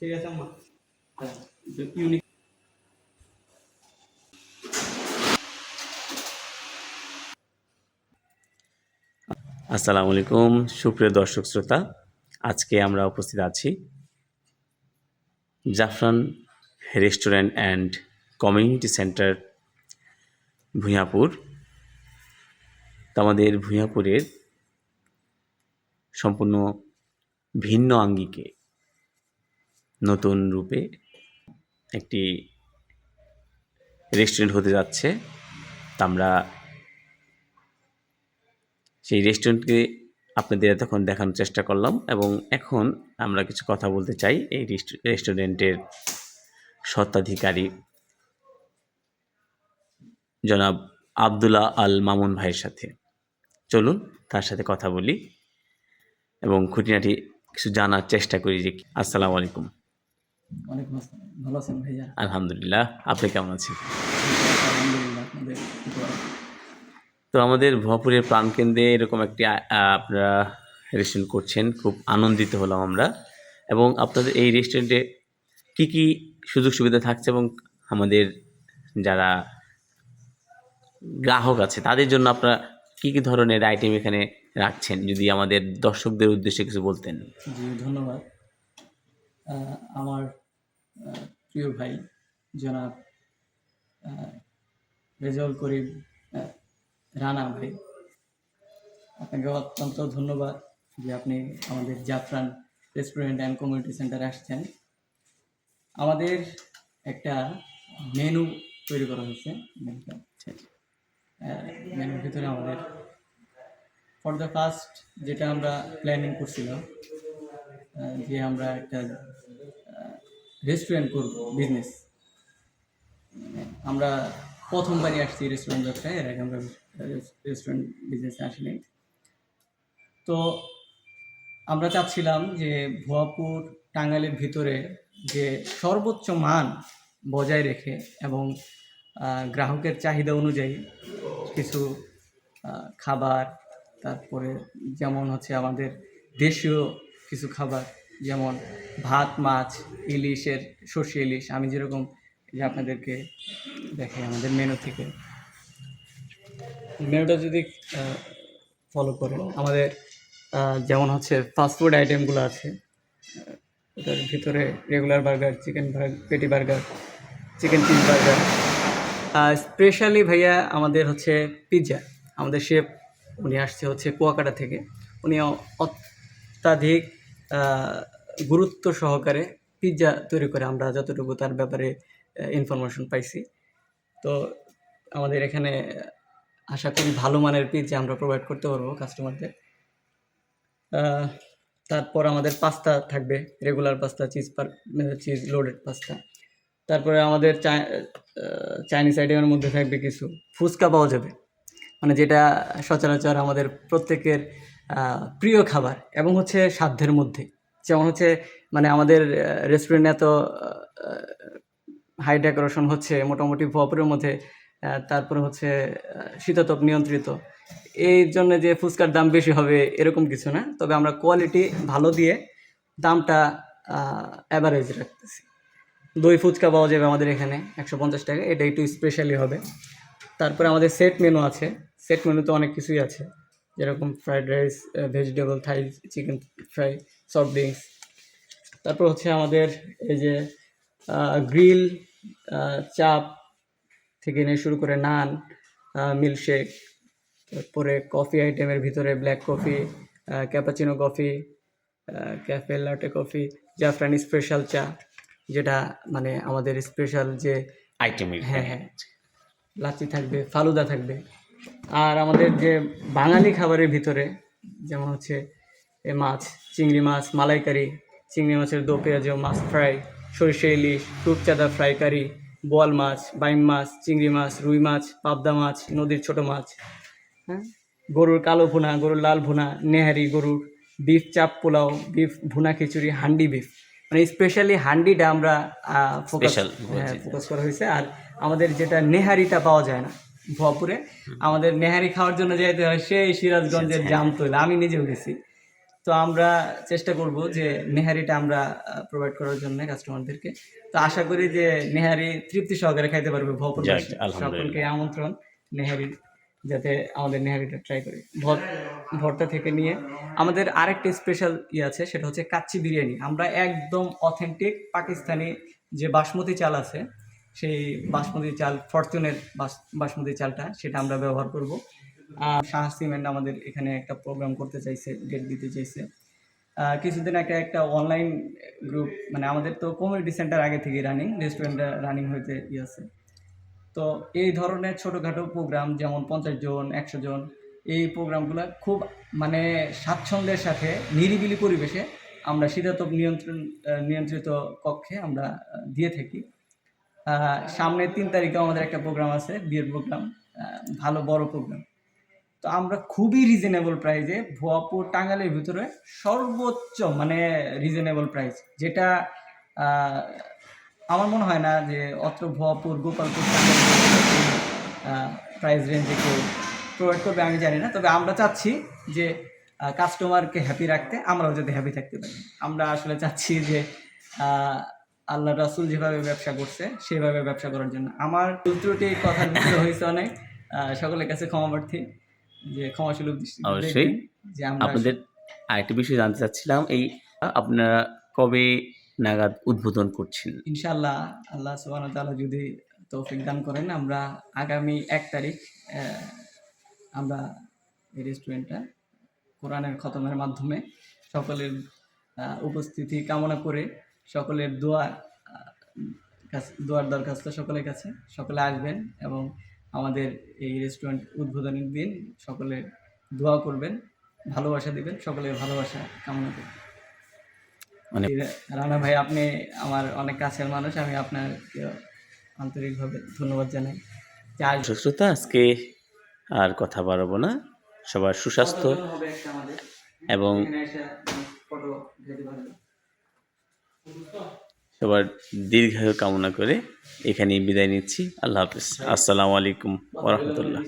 ঠিক আছে আমার ইউনিক আসসালামু আলাইকুম, সুপ্রিয় দর্শক শ্রোতা। আজকে আমরা উপস্থিত আছি Zafran restaurant and community centre Bhuapur আমাদের ভূঁয়াপুরের সম্পূর্ণ ভিন্ন আঙ্গিকে নতুন রূপে একটি রেস্টুরেন্ট হতে যাচ্ছে। আমরা সেই রেস্টুরেন্টকে আপনাদের এতক্ষণ দেখানোর চেষ্টা করলাম এবং এখন আমরা কিছু কথা বলতে চাই এই রেস্টুরেন্টের স্বত্বাধিকারী জনাব আবদুল্লাহ আল মামুন ভাইয়ের সাথে। চলুন তার সাথে কথা বলি এবং খুঁটিনাটি কিছু জানার চেষ্টা করি যে আসসালামু আলাইকুম। ওয়ালাইকুম ভালো আছেন ভাইয়া? আলহামদুলিল্লাহ। আপনি কেমন আছেন? আলহামদুলিল্লাহ। তো আমাদের ভুয়াপুরের প্রাণকেন্দ্রে এরকম একটি আপনারা রেস্টুরেন্ট করছেন। খুব আনন্দিত হলাম আমরা। এবং আপনাদের এই রেস্টুরেন্টে কি কি সুযোগ সুবিধা থাকছে এবং আমাদের যারা গ্রাহক আছে, তাদের জন্য আপনারা কি কি ধরনের আইটেম এখানে রাখছেন? যদি আমাদের দর্শকদের উদ্দেশ্যে কিছু বলতেন। জি, ধন্যবাদ। আমার প্রিয় ভাই, জনাব রেজাউল করিম রানা ভাই, আপনাকে অত্যন্ত ধন্যবাদ যে আপনি আমাদের জাফরান রেস্টুরেন্ট অ্যান্ড কমিউনিটি সেন্টারে আসছেন। আমাদের একটা মেনু তৈরি করা হয়েছে, মেনুটা। মেনুর ভিতরে আমাদের ফর দ্য ফার্স্ট যেটা আমরা প্ল্যানিং করছিলাম যে আমরা একটা রেস্টুরেন্ট করব বিজনেস আমরা প্রথমবারই আসছি রেস্টুরেন্ট ব্যবসায়, এর আগে আমরা রেস্টুরেন্ট বিজনেসে আসিনি। তো আমরা চাচ্ছিলাম যে ভুয়াপুর টাঙ্গাইলের ভিতরে যে সর্বোচ্চ মান বজায় রেখে এবং গ্রাহকের চাহিদা অনুযায়ী কিছু খাবার, তারপরে যেমন হচ্ছে আমাদের দেশীয় কিছু খাবার, যেমন ভাত, মাছ, ইলিশের সর্ষে ইলিশ, আমি যেরকম যে আপনাদেরকে দেখাই আমাদের মেনু থেকে। মেনুটা যদি ফলো করেন আমাদের যেমন হচ্ছে ফাস্টফুড আইটেমগুলো আছে ওটার ভিতরে regular burger chicken patty burger chicken cheese burger specially ভাইয়া আমাদের হচ্ছে পিৎজা আমাদের শেফ উনি আসছে হচ্ছে কুয়াকাটা থেকে, উনি অত্যাধিক গুরুত্ব সহকারে পিৎজা তৈরি করে, আমরা যতটুকু তার ব্যাপারে ইনফরমেশন পাইছি। তো আমাদের এখানে আশা করি ভালো মানের পিৎজা আমরা প্রোভাইড করতে পারব কাস্টমারদের তারপর আমাদের পাস্তা থাকবে রেগুলার পাস্তা চিজ পার চিজ লোডেড পাস্তা তারপরে আমাদের চাই- চাইনিজ আইটেমের মধ্যে থাকবে কিছু ফুচকা পাওয়া যাবে। মানে যেটা সচরাচর আমাদের প্রত্যেকের প্রিয় খাবার এবং হচ্ছে সাধ্যের মধ্যে। যেমন হচ্ছে মানে আমাদের রেস্টুরেন্ট এত হাই ডেকোরেশন হচ্ছে মোটামুটি ভপুরের মধ্যে তারপরে হচ্ছে শীততাপ নিয়ন্ত্রিত। এই জন্য যে ফুচকার দাম বেশি হবে এরকম কিছু না, তবে আমরা কোয়ালিটি ভালো দিয়ে দামটা অ্যাভারেজ রাখতেছি। দই ফুচকা পাওয়া যাবে আমাদের এখানে একশো পঞ্চাশ টাকা, এটা একটু স্পেশালি হবে। তারপরে আমাদের সেট মেনু আছে। সেট মেনুতে অনেক কিছুই আছে। যেরকম fried rice vegetable Thai chicken fry soft drinks তারপর হচ্ছে আমাদের এই যে গ্রিল চাপ থেকে নিয়ে শুরু করে নান মিল্কশেক তারপরে কফি আইটেমের ভিতরে black coffee cappuccino coffee cafe latte coffee Zafrani special চা যেটা মানে আমাদের স্পেশাল যে আইটেম হ্যাঁ হ্যাঁ লাচি থাকবে ফালুদা থাকবে। আর আমাদের যে বাঙালি খাবারের ভিতরে যেমন হচ্ছে এ মাছ চিংড়ি মাছ মালাইকারি চিংড়ি মাছের দো পেঁয়াজ মাছ ফ্রাই সরিষা ইলিশ রূপচাঁদা ফ্রাই কারি বোয়াল মাছ বাইম মাছ চিংড়ি মাছ রুই মাছ পাবদা মাছ নদীর ছোট মাছ। হ্যাঁ। গরুর কালো ভুনা গরুর লাল ভুনা নেহারি গরুর বিফ চাপ পোলাও বিফ ভুনা খিচুড়ি হান্ডি বিফ। মানে স্পেশালি হান্ডিটা আমরা ফোকাস হ্যাঁ ফোকাস করা হয়েছে। আর আমাদের যেটা নেহারিটা পাওয়া যায় না ভপুরে আমাদের নেহারি খাওয়ার জন্য যেতে হয় সেই সিরাজগঞ্জের জামতৈল। আমি নিজেও গেছি। তো আমরা চেষ্টা করব যে নেহারিটা আমরা প্রোভাইড করার জন্য কাস্টমারদেরকে তো আশা করি যে নেহারি তৃপ্তি সহকারে খাইতে পারবে ভরপুর সকলকে আমন্ত্রণ নেহারি যাতে আমাদের নেহারিটা ট্রাই করি। ভর- ভর্তা থেকে নিয়ে আমাদের আরেকটা স্পেশাল ইয়ে আছে সেটা হচ্ছে কাচ্চি বিরিয়ানি। আমরা একদম অথেন্টিক পাকিস্তানি যে বাসমতি চাল আছে সেই বাসমতি চাল ফরচুনের বাস- বাসমতি চালটা সেটা আমরা ব্যবহার করব। শাহ সিমেন্ট আমাদের এখানে একটা প্রোগ্রাম করতে চাইছে ডেট দিতে চাইছে। কিছুদিন আগে একটা অনলাইন গ্রুপ মানে আমাদের তো কমিউনিটি সেন্টার আগে থেকে রানিং রেস্টুরেন্টটা রানিং হইতে আছে। তো এই ধরনের ছোটোখাটো প্রোগ্রাম যেমন পঞ্চাশ জন, একশো জন, এই প্রোগ্রামগুলো খুব মানে স্বাচ্ছন্দ্যের সাথে, নিরিবিলি পরিবেশে আমরা শীতাতপ নিয়ন্ত্রণ নিয়ন্ত্রিত কক্ষে আমরা দিয়ে থাকি। সামনে তিন তারিখে আমাদের একটা প্রোগ্রাম আছে, বিয়ের প্রোগ্রাম ভালো বড় প্রোগ্রাম তো আমরা খুবই রিজনেবল প্রাইসে ভুয়াপুর টাঙ্গালের ভিতরে সর্বোচ্চ মানে রিজনেবল প্রাইস যেটা আমার মনে হয় না যে অত্র ভুয়াপুর গোপালপুর প্রাইস রেঞ্জে কেউ প্রোভাইড করবে, আমি জানি না। তবে আমরা চাচ্ছি যে কাস্টমারকে হ্যাপি রাখতে, আমরাও যাতে হ্যাপি থাকতে পারি। আমরা আসলে চাচ্ছি যে আল্লাহ রাসুল যেভাবে ব্যবসা করছে, সেভাবে ব্যবসা করার জন্য। আমার ত্রুটি কথা হয়েছে অনেক। সকলের কাছে ক্ষমা প্রার্থী। যে ক্ষমাসুলভ দৃষ্টিতে অবশ্যই। দেখবেন যে আমরা আপনাদের আরেকটি বিষয় জানতে চাচ্ছিলাম এই আপনারা কবে নাগাদ উদ্বোধন করছেন ইনশাল্লাহ আল্লাহ সুবাহ তাআলা যদি তৌফিক দান করেন আমরা আগামী এক তারিখ আমরা এই রেস্টুরেন্টটা কোরআনের খতমের মাধ্যমে সকলের উপস্থিতি কামনা করে সকলের দোয়া দোয়ার দরখাস্ত সকলের কাছে সকলে আসবেন এবং আমাদের এই রেস্টুরেন্ট উদ্বোধনের দিন সকলে দোয়া করবেন ভালোবাসা দিবেন সকলের ভালোবাসা কামনা করি মানে রানা ভাই আপনি আমার অনেক কাছের মানুষ আমি আপনাকে আন্তরিকভাবে ধন্যবাদ জানাই। শ্রোতা আজকে আর কথা বাড়াবো না। সবার সুস্বাস্থ্য এবং সবার দীর্ঘায়ু কামনা করে এখানেই বিদায় নিচ্ছি। আল্লাহ হাফিজ। আসসালামু আলাইকুম ওরহমতুল্লাহ